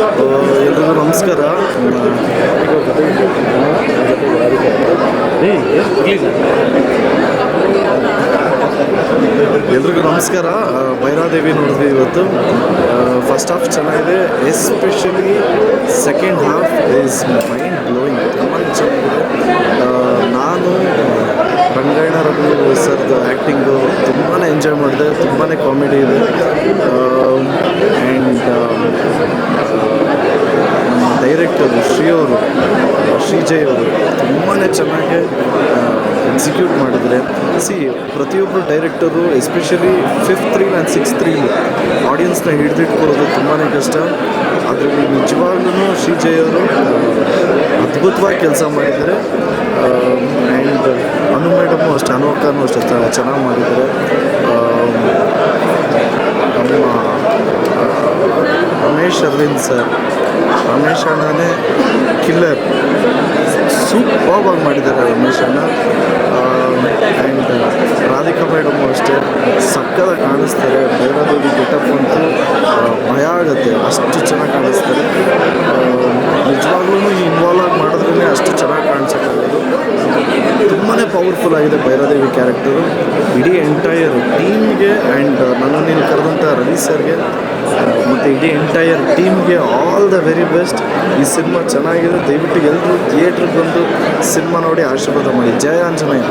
ಎಲ್ರಿಗೂ ನಮಸ್ಕಾರ. ಎಲ್ರಿಗೂ ನಮಸ್ಕಾರ. ಭೈರಾದೇವಿ ನೋಡಿದ್ವಿ ಇವತ್ತು. ಫಸ್ಟ್ ಹಾಫ್ ಚೆನ್ನಾಗಿದೆ. Especially second half is mind blowing ತುಂಬ ಚೆನ್ನಾಗಿದೆ. ನಾನು ರಂಗಾಯಣ ರಘು ಸರ್ದು ಆ್ಯಕ್ಟಿಂಗು ತುಂಬಾ ಎಂಜಾಯ್ ಮಾಡಿದೆ. ತುಂಬಾ ಕಾಮಿಡಿ ಇದೆ ಆ್ಯಂಡ್ ನಮ್ಮ ಡೈರೆಕ್ಟರು ಶ್ರೀ ಅವರು ಶ್ರೀಜಯ್ ಅವರು ತುಂಬಾ ಚೆನ್ನಾಗಿ ಎಕ್ಸಿಕ್ಯೂಟ್ ಮಾಡಿದರೆ. ಸಿ ಪ್ರತಿಯೊಬ್ಬರು director especially fifth three and six three ಆಡಿಯನ್ಸ್ನ ಹಿಡಿದಿಟ್ಕೊಳ್ಳೋದು ತುಂಬಾ ಕಷ್ಟ. ಅದರಲ್ಲಿ ನಿಜವಾಗ್ಲೂ ಶ್ರೀಜಯ್ ಅವರು ಅದ್ಭುತವಾಗಿ ಕೆಲಸ ಮಾಡಿದ್ದಾರೆ. ಆ್ಯಂಡ್ ಅನು ಮೇಡಮು ಅಷ್ಟೇ ಅನು ಅಕ್ಕನೂ ಅಷ್ಟೇ ಚೆನ್ನಾಗಿ ಮಾಡಿದ್ದಾರೆ. ನಮ್ಮ ರಮೇಶ್ ಅರವಿಂದ್ ಸರ್ ರಮೇಶ್ ಅಣ್ಣನೇ ಕಿಲ್ಲರ್ ಸೂಪರ್ವಾಗಿ ಮಾಡಿದ್ದಾರೆ ರಮೇಶ್ ಅಣ್ಣ. ಆ್ಯಂಡ್ ರಾಧಿಕಾ ಮೇಡಮು ಅಷ್ಟೇ. ಸಕ್ಕದ ಕಾಣಿಸ್ತಾರೆ. ಭೈರದೇವಿ ಗೆಟಪ್ ಅಂತೂ ಭಯ ಆಗುತ್ತೆ. ಅಷ್ಟು ಚೆನ್ನಾಗಿ ಕಾಣಿಸ್ತಾರೆ. ನಿಜವಾಗ್ಲೂ ಇನ್ವಾಲ್ವ್ ಆಗಿ ಮಾಡಿದ್ರೇ ಅಷ್ಟು ಚೆನ್ನಾಗಿ ಕಾಣಿಸೋಕ್ಕಾಗೋದು ತುಂಬಾ ಪವರ್ಫುಲ್ ಆಗಿದೆ ಭೈರಾದೇವಿ ಕ್ಯಾರೆಕ್ಟರು ಇಡೀ ಎಂಟೈರ್ ಟೀಮ್ಗೆ ಆ್ಯಂಡ್ ನನ್ನನ್ನು ನೀನು ಕರೆದಂಥ ರವಿ ಸರ್ಗೆ ಮತ್ತು ಇಡೀ ಎಂಟೈರ್ ಟೀಮ್ಗೆ ಆಲ್ ದ ವೆರಿ ಬೆಸ್ಟ್ ಈ ಸಿನಿಮಾ ಚೆನ್ನಾಗಿದೆ. ದಯವಿಟ್ಟು ಎಲ್ಲರೂ ಥಿಯೇಟ್ರಿಗೆ ಬಂದು ಸಿನಿಮಾ ನೋಡಿ ಆಶೀರ್ವಾದ ಮಾಡಿ. ಜಯ ಆಂಜನೇಯ.